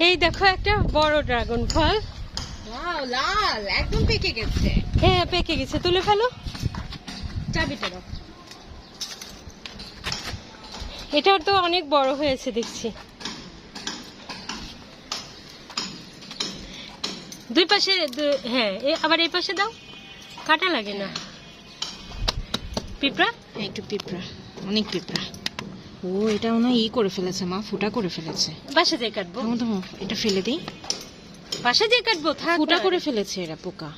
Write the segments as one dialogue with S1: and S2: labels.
S1: এই দেখো একটা বড় ড্রাগন ফল।
S2: ওয়াও লাল একদম পেকে গেছে।
S1: হ্যাঁ পেকে গেছে। তুলে ফেলো।
S2: চাবিটা দাও।
S1: এটার তো অনেক বড় হয়েছে দেখছি। দুই পাশে দু- হ্যাঁ আবার এই পাশে দাও। কাটা লাগে না। পিঁপড়া?
S2: এই একটু পিঁপড়া অনেক পিঁপড়া। ও এটা মনে হয় ই করে ফেলেছে মা ফুটা করে ফেলেছে।
S1: বাসা দিয়ে কাটবো?
S2: থামো এটা ফেলে দিই।
S1: বাসা দিয়ে কাটবো? থাক
S2: ফুটা করে ফেলেছে এরা পোকা।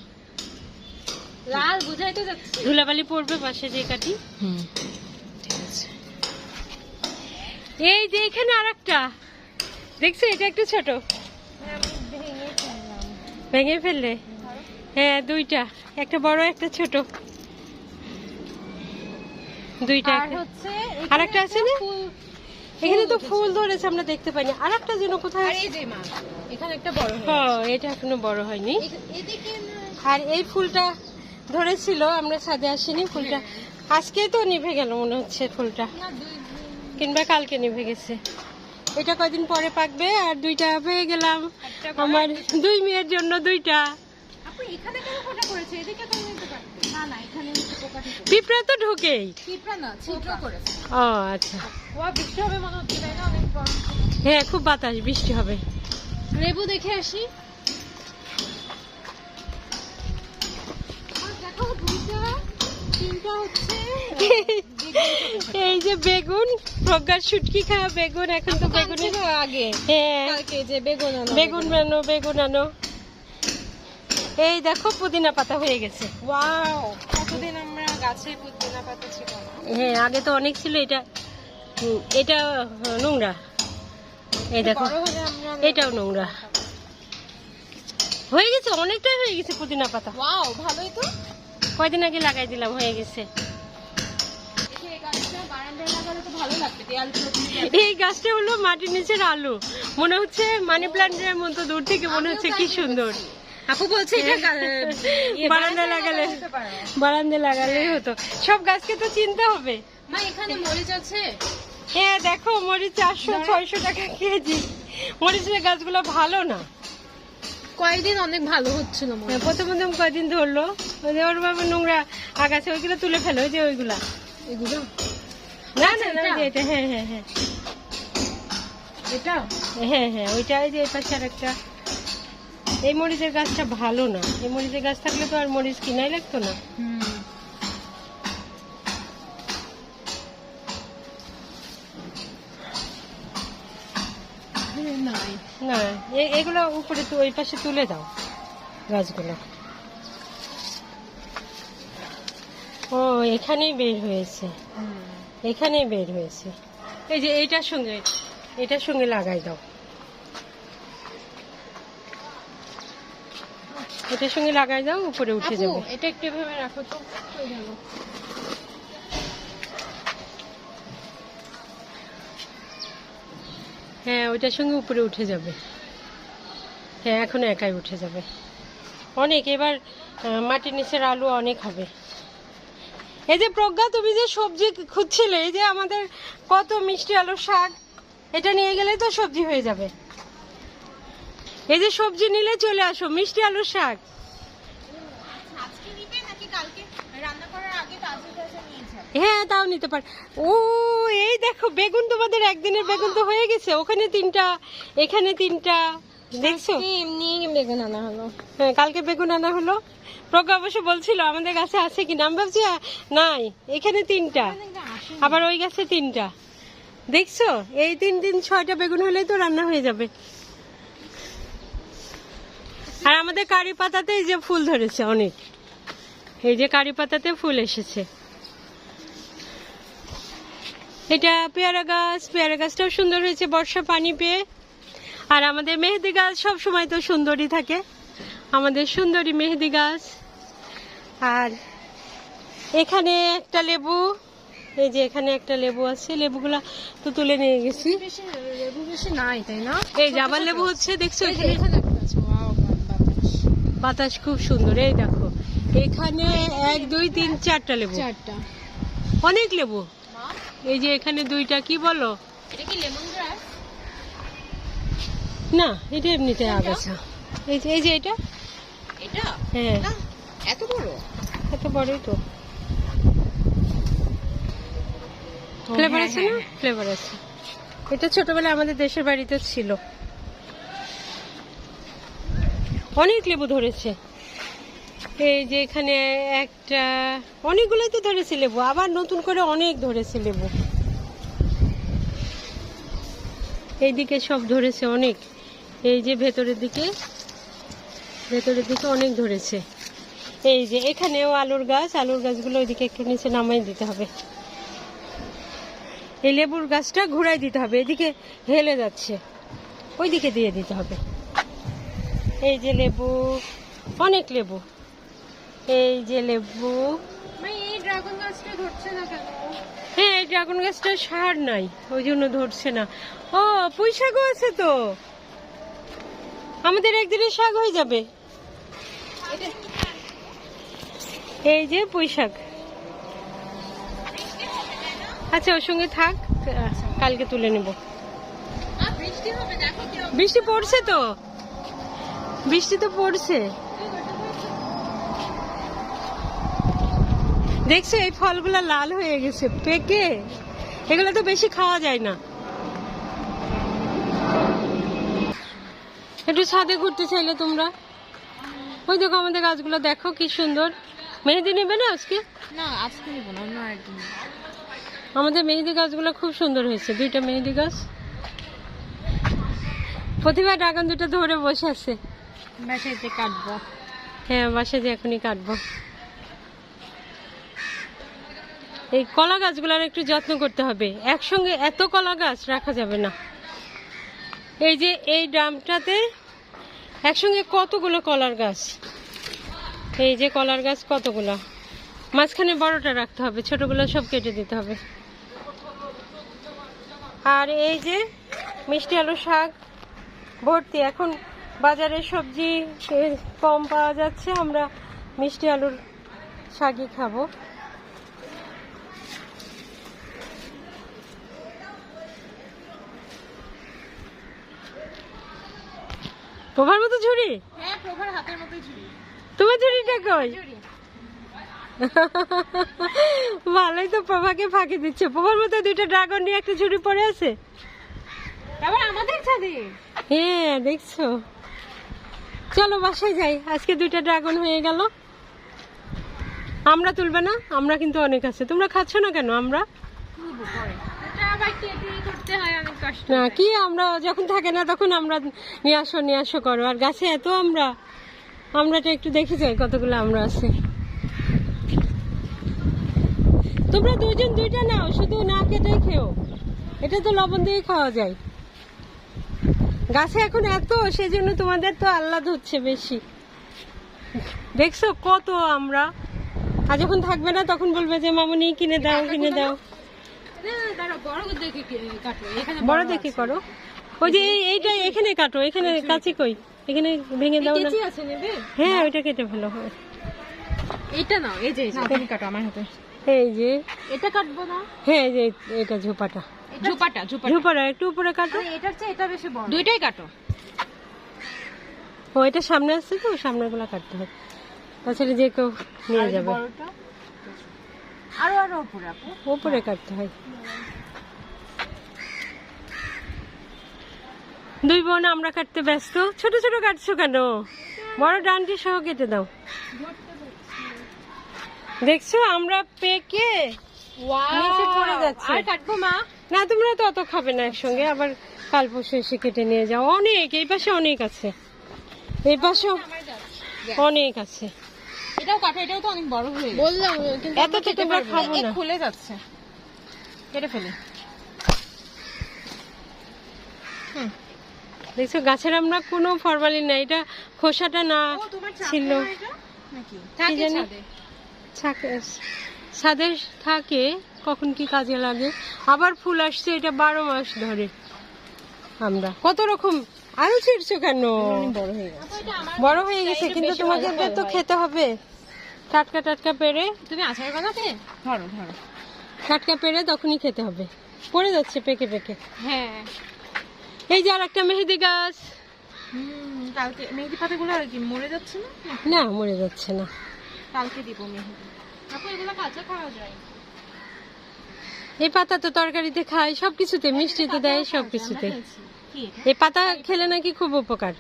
S1: লাল বুঝাই তো যাচ্ছে। ধুলাবালি পড়বে বাসা দিয়ে কাটি।
S2: হুম ঠিক আছে।
S1: এই যে এখানে আর একটা দেখছ এটা একটু ছোট। ভেঙে ফেললে? হ্যাঁ দুইটা। একটা বড় একটা ছোট। দুইটা
S2: হচ্ছে
S1: আর একটা আছে না? এখানে তো ফুল ধরেছে। আমরা দেখতে পাইনি। আর একটা যেন কোথায়
S2: আর এই যে মা এখানে একটা বড় হয়ে
S1: হ্যাঁ এটা এখনও বড় হয়নি। আর এই ফুলটা ধরেছিল আমরা ছাদে আসিনি ফুলটা। আজকেই তো নিভে গেল মনে হচ্ছে ফুলটা। কিংবা কালকে নিভে গেছে। এটা কয়দিন পরে পাকবে? আর দুইটা পেয়ে গেলাম। আমার দুই মেয়ের জন্য দুইটা।
S2: এখানে কেন করেছে? এদিকে না এখানে
S1: পিঁপড়া তো ঢুকেই।
S2: পিঁপড়া না ছিদ্র করেছে।
S1: ও আচ্ছা।
S2: ওয়া বৃষ্টি হবে মনে হচ্ছে তাই না? অনেক
S1: হ্যাঁ খুব বাতাস বৃষ্টি হবে।
S2: লেবু দেখে আসি।
S1: এই যে বেগুন প্রজ্ঞার শুটকি খাওয়া বেগুন এখন তো বেগুন
S2: আগে।
S1: হ্যাঁ।
S2: বেগুন আনো
S1: বেগুন। আনো বেগুন আনো। এই দেখো পুদিনা পাতা হয়ে গেছে।
S2: ওয়াও কতদিন আমরা গাছে পুদিনা পাতা ছিল
S1: হ্যাঁ আগে তো অনেক ছিল এটা এটা নোংরা। এই দেখো এটাও নোংরা। হয়ে গেছে অনেকটাই হয়ে গেছে পুদিনা পাতা।
S2: ওয়াও ভালোই তো।
S1: কয়দিন আগে লাগাই দিলাম হয়ে গেছে।
S2: এই গাছটা
S1: এই হলো মাটির নিচের আলু। মনে হচ্ছে মানি প্ল্যান্টের মতো দূর থেকে মনে হচ্ছে কি সুন্দর।
S2: আপু বলছে এটা ইয়ে,
S1: লাগালে।
S2: হতে
S1: বারান্দায় লাগালেই হতো। সব গাছকে তো চিনতে হবে।
S2: মা এখানে মরিচ আছে?
S1: হ্যাঁ দেখো মরিচ চারশো ছয়শো টাকা কেজি। মরিচের গাছগুলো ভালো না।
S2: কয়েকদিন অনেক ভালো হচ্ছিল
S1: হ্যাঁ, প্রথম প্রথম কয়দিন ধরলো। ওর বাবা নোংরা আগাছে ওইগুলো তুলে ফেলো ওই যে ওইগুলা।
S2: এগুলো?
S1: না না না
S2: এটা?
S1: এটা হ্যাঁ হ্যাঁ হ্যাঁ।
S2: এটা?
S1: হ্যাঁ হ্যাঁ ওইটা ওই যে পাশে আর একটা এই মরিচের গাছটা ভালো না। এই মরিচের গাছ থাকলে তো আর মরিচ কিনাই লাগতো না। না এগুলো উপরে তো ওই পাশে তুলে দাও গাছগুলো। ও এখানেই বের হয়েছে। এখানেই বের হয়েছে। এই যে এইটার সঙ্গে এটার সঙ্গে লাগাই দাও। এটার সঙ্গে লাগাই দাও উপরে উঠে যাবে।
S2: এটা একটু এভাবে রাখো তো হ্যাঁ
S1: ওইটার সঙ্গে উপরে উঠে যাবে। হ্যাঁ এখন একাই উঠে যাবে। অনেক এবার মাটির নিচের আলু অনেক হবে। এই যে প্রজ্ঞা তুমি যে সবজি খুঁজছিলে এই যে আমাদের কত মিষ্টি আলুর শাক এটা নিয়ে গেলেই তো সবজি হয়ে যাবে। এই যে সবজি নিলে চলে আসো মিষ্টি আলুর শাক। হ্যাঁ তাও নিতে পার ও এই দেখো বেগুন তোমাদের একদিনের বেগুন তো হয়ে গেছে। ওখানে তিনটা এখানে তিনটা। দেখছ?
S2: এমনি বেগুন আনা হলো।
S1: হ্যাঁ কালকে বেগুন আনা হলো। প্রজ্ঞা অবশ্য বলছিল আমাদের গাছে আছে কিনা? আমি ভাবছি নাই এখানে তিনটা। আবার ওই গাছে তিনটা। দেখছ? এই তিন দিন ছয়টা বেগুন হলেই তো রান্না হয়ে যাবে। আর আমাদের কারি পাতাতে এই যে ফুল ধরেছে অনেক। এই যে কারি পাতাতে ফুল এসেছে। এটা পেয়ারা গাছ পেয়ারা গাছটাও সুন্দর হয়েছে বর্ষা পানি পেয়ে। আর আমাদের মেহেদি গাছ সব সময় তো সুন্দরই থাকে। আমাদের সুন্দরী মেহেদি গাছ। আর এখানে একটা লেবু এই যে এখানে একটা লেবু আছে লেবুগুলা তো তুলে নিয়ে গেছি।
S2: লেবু বেশি নাই তাই না?
S1: এই জাবার লেবু হচ্ছে দেখছ এখানে
S2: এখানে একটা আছে ওয়াও বাতাস
S1: খুব সুন্দর এই দেখো। এখানে এক দুই তিন চারটা লেবু।
S2: চারটা।
S1: অনেক লেবু। এই যে এখানে দুইটা কি বলো? না এটা এমনিতে আগাছা। এই যে এই যে এটা?
S2: এটা?
S1: হ্যাঁ।
S2: এত বড়?
S1: এত বড়ই তো। ফ্লেভার
S2: হ্যাঁ,
S1: আছে না?
S2: হ্যাঁ,
S1: ফ্লেভার আছে। এটা ছোটবেলায় আমাদের দেশের বাড়িতে ছিল। অনেক লেবু ধরেছে। এই যে এখানে একটা, অনেকগুলোই তো ধরেছে লেবু, আবার নতুন করে অনেক ধরেছে লেবু। এইদিকে সব ধরেছে অনেক। এই যে ভেতরের দিকে ভেতরের দিকে অনেক ধরেছে। এই যে এখানেও আলুর গাছ, আলুর গাছগুলো ওইদিকে একটু নিচে নামাই দিতে হবে। এই লেবুর গাছটা ঘুরাই দিতে হবে, এদিকে হেলে যাচ্ছে। ওইদিকে দিয়ে দিতে হবে। এই যে লেবু অনেক লেবু। এই যে লেবু। হ্যাঁ এই ড্রাগন গাছটা সার নাই ওই জন্য ধরছে না। ও পুঁই শাকও আছে তো? আমাদের একদিনে শাক হয়ে যাবে। এই যে পুঁই শাক। আচ্ছা ওর সঙ্গে থাক কালকে তুলে নেব।
S2: বৃষ্টি
S1: পড়ছে তো? বৃষ্টি তো পড়ছে। দেখছ এই ফলগুলো লাল হয়ে গেছে। পেকে। এগুলো তো বেশি খাওয়া যায় না। একটু ছাদে ঘুরতে চাইলে তোমরা? ওই দেখো আমাদের গাছগুলো দেখো কি সুন্দর। মেহেদি নেবে না আজকে?
S2: না আজকে নিব না অন্য একদিন।
S1: আমাদের মেহেদি গাছগুলো খুব সুন্দর হয়েছে দুইটা মেহেদি গাছ। প্রতিভা ড্রাগন দুটো ধরে বসে আছে।
S2: বাসাইতে কাটবো।
S1: হ্যাঁ এখনই কাটবো। এই কলা গাছগুলোর একটু যত্ন করতে হবে। একসঙ্গে এত কলা গাছ রাখা যাবে না। এই যে এই ড্রামটাতে একসঙ্গে কতগুলো কলার গাছ? এই যে কলার গাছ কতগুলো? মাঝখানে বড়টা রাখতে হবে, ছোটগুলো সব কেটে দিতে হবে। আর এই যে মিষ্টি আলু শাক ভর্তি, এখন বাজারে সবজি কম পাওয়া যাচ্ছে আমরা মিষ্টি আলুর শাকই খাব। প্রভার মতো ঝুড়ি?
S2: হ্যাঁ প্রভার হাতের মতোই ঝুড়ি।
S1: তোমার ঝুড়িটা কই? ভালোই তো প্রভাকে ফাঁকি দিচ্ছে। প্রভার মতো দুইটা ড্রাগন নিয়ে একটা ঝুড়ি পড়ে আছে?
S2: আবার আমাদের ছাদে?
S1: হ্যাঁ দেখছ। চলো বাসায় যাই। আজকে দুইটা ড্রাগন হয়ে গেল। আমরা তুলবে না আমরা কিন্তু অনেক আছে। তোমরা খাচ্ছ না কেন আমরা?
S2: কেটে
S1: না কি আমরা যখন থাকে না তখন আমরা নিয়ে আসো নিয়ে আসো করো। আর গাছে এত আমরা আমরাটা একটু দেখে যাই কতগুলো আমরা আছে। তোমরা দুজন দুইটা নাও শুধু না কেটেই খেও। এটা তো লবণ দিয়ে খাওয়া যায়। গাছে এখন এত সেজন্য তোমাদের তো আহ্লাদ হচ্ছে বেশি। দেখছ কত আমরা? আর যখন থাকবে না তখন বলবে যে মামনি কিনে দাও কিনে দাও।
S2: বড় দেখে এখানে
S1: বড় দেখে করো। ওই যে এই- এইটা এখানে কাটো এখানে কাছে কই? এখানে ভেঙে দাও না? হ্যাঁ ওইটা কেটে ভালো হয়
S2: এটা নাও এই যে কাটো আমার হাতে।
S1: এই যে।
S2: এটা কাটবো না?
S1: হ্যাঁ এই যে এটা ঝোপাটা।
S2: ঝোপাটা ঝোপাটা।
S1: ঝোপাটা একটু উপরে কাটো।
S2: এটার চেয়ে এটা বেশি বড়। দুইটাই কাটো।
S1: ও এটা সামনে আসছে তো কাটতে হবে। তাছাড়া যে কেউ নিয়ে যাবে।
S2: আরও আরও উপরে আপু।
S1: উপরে কাটতে হয়। দুই বোন আমরা কাটতে ব্যস্ত। ছোট ছোট কাটছো কেন? বড় ডান্ডি সহ কেটে দাও। দেখছ আমরা পেকে নিচে পড়ে যাচ্ছে।
S2: আর কাটবো মা?
S1: না তোমরা তো অত খাবে না একসঙ্গে আবার কাল পরশু এসে কেটে নিয়ে যাও। অনেক এই পাশে অনেক আছে। এই পাশেও অনেক আছে।
S2: এটাও কাটো এটাও তো অনেক বড় হয়ে বললাম কিন্তু
S1: এত তো তোমরা খাব না।
S2: খুলে যাচ্ছে। কেটে ফেলে।
S1: দেখছ গাছের আমরা কোনো ফরমালিন না এটা খোসাটা না ছিল।
S2: নাকি?
S1: থাকে- ছাদে থাকে কখন কি কাজে লাগে। আবার ফুল আসছে এটা বারো মাস ধরে। আমরা। কত রকম আরও ছিড়ছো কেন?
S2: বড় হয়ে গেছে
S1: কিন্তু তোমাকে তো খেতে হবে। টাটকা টাটকা পেরে।
S2: তুমি আচার বানাতে? ধরো ধরো।
S1: টাটকা পেরে তখনই খেতে হবে। পড়ে যাচ্ছে পেকে পেকে।
S2: হ্যাঁ।
S1: এই যে আর একটা মেহেদি গাছ।
S2: কালকে মেহেদি পাতাগুলো আর কি মরে যাচ্ছে না?
S1: না মরে যাচ্ছে না।
S2: কালকে দিব মেহেদি।
S1: এই পাতা তো তরকারিতে খায় সব কিছুতে মিষ্টিতে দেয় সব কিছুতে
S2: কি
S1: এই পাতা খেলে নাকি খুব উপকার।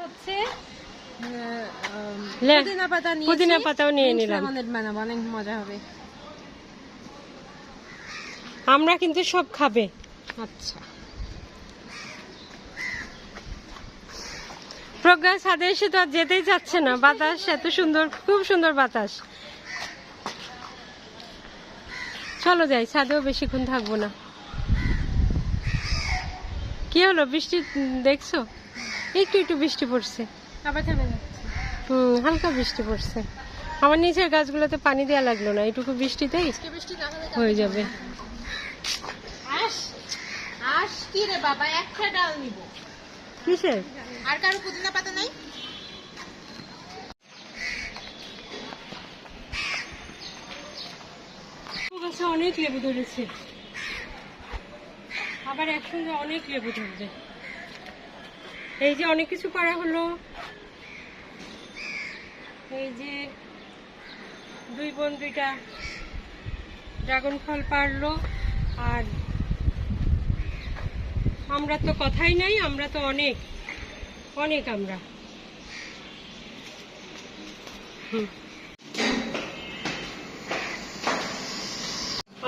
S2: হচ্ছে পুদিনা পাতা নিয়ে
S1: পুদিনা পাতাও নিয়ে নিলাম।
S2: বানাবো অনেক মজা হবে।
S1: আমরা কিন্তু সব খাবে।
S2: আচ্ছা।
S1: প্রজ্ঞা ছাদে এসে তো আর যেতেই যাচ্ছে না। বাতাস এত সুন্দর খুব সুন্দর বাতাস। চলো যাই ছাদেও বেশিক্ষণ থাকব না। কি হলো বৃষ্টি দেখছ? একটু একটু বৃষ্টি পড়ছে।
S2: আবার থেমে যাচ্ছে
S1: হুম হালকা বৃষ্টি পড়ছে। আমার নিচের গাছগুলোতে পানি দেওয়া লাগল না এইটুকু বৃষ্টিতেই হয়ে যাবে।
S2: আস আস কি রে বাবা একটা ডাল নিব।
S1: কিসের
S2: আর কারও পুদিনা পাতা নাই?
S1: গাছে অনেক লেবু ধরেছে। আবার একসঙ্গে অনেক লেবু ধরবে। এই যে অনেক কিছু করা হলো। এই যে দুই বোন দুইটা ড্রাগন ফল পারল আর আমরা তো কথাই নাই আমরা তো অনেক অনেক আমরা।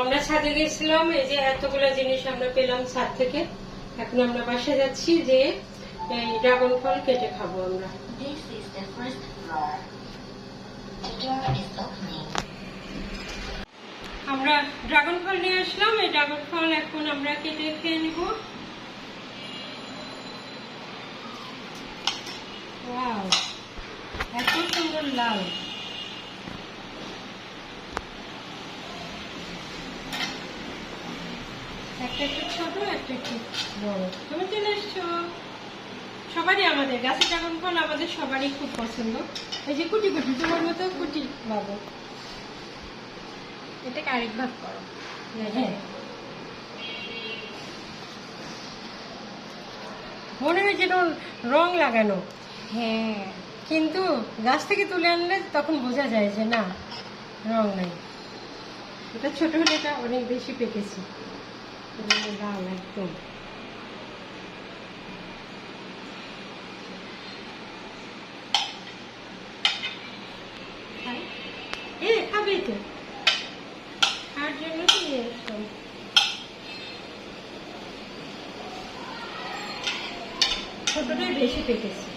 S1: আমরা ছাদে গেছিলাম এই যে এতগুলো জিনিস আমরা পেলাম ছাদ থেকে। এখন আমরা বাসা যাচ্ছি যে এই ড্রাগন ফল কেটে খাব আমরা. আমরা ড্রাগন ফল নিয়ে আসলাম এই ড্রাগন ফল এখন আমরা কেটে খেয়ে নিব। ওয়াও এত সুন্দর লাল একটা একটু ছোট একটা একটু বড়। তুমি চলে এসছো। সবারই আমাদের ড্রাগন ফল আমাদের সবারই খুব পছন্দ। এই যে কুটি কুটি তোমার মতো কুটি বাবু।
S2: এটাকে আরেক ভাগ করো।
S1: হ্যাঁ। মনে হয় যেন রং লাগানো।
S2: হ্যাঁ
S1: কিন্তু গাছ থেকে তুলে আনলে তখন বোঝা যায় যে না, রং নাই। এটা ছোট হলে এটা অনেক বেশি পেকেছি। লাল একদম? এ তো ছোটটাই বেশি পেকেছে।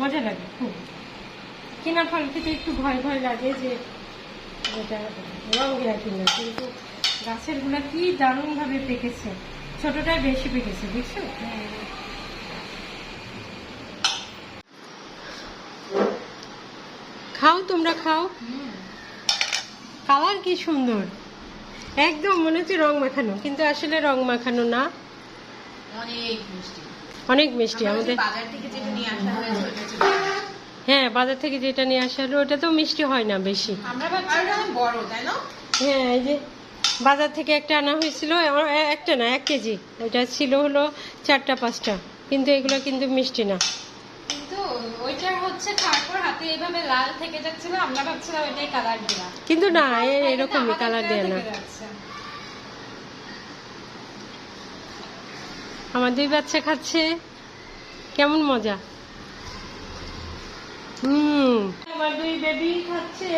S1: মজা লাগে, খুব। কেনা ফল খেতে একটু ভয় ভয় লাগে যে কিন্তু গাছেরগুলা কি দারুণ ভাবে পেকেছে। ছোটটাই বেশি পেকেছে দেখছ খাও, তোমরা খাও। কালার কি সুন্দর। একদম মনে হচ্ছে রং মাখানো, কিন্তু আসলে রং মাখানো না।
S2: অনেক মিষ্টি।
S1: অনেক মিষ্টি আমাদের হ্যাঁ বাজার থেকে যেটা নিয়ে আসা হলো ওটা তো মিষ্টি হয় না বেশি। হ্যাঁ এই যে বাজার থেকে একটা আনা হয়েছিল একটা না এক কেজি। ওইটা ছিল হলো চারটা পাঁচটা। কিন্তু এগুলো কিন্তু মিষ্টি না।
S2: কিন্তু
S1: না এরকমই কালার দেয় না। আমার দুই বাচ্চা খাচ্ছে। কেমন মজা? হুম। আমার দুই বেবি খাচ্ছে।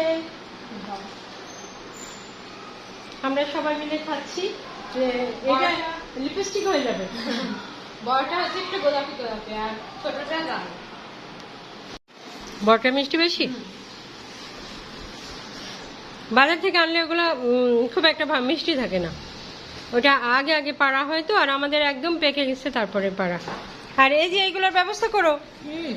S1: আমরা সবাই মিলে খাচ্ছি। এটা লিপস্টিক হয়ে যাবে।
S2: বড়টা হচ্ছে একটু গোলাপি গোলাপি আর ছোটটা লাল
S1: বড়টা মিষ্টি বেশি? বাজার থেকে আনলে ওগুলো খুব একটা মিষ্টি থাকে না। ওটা আগে আগে পাড়া হয়তো আর আমাদের একদম পেকে গেছে তারপরে পাড়া। আর এই যে এইগুলোর ব্যবস্থা করো।
S2: হুম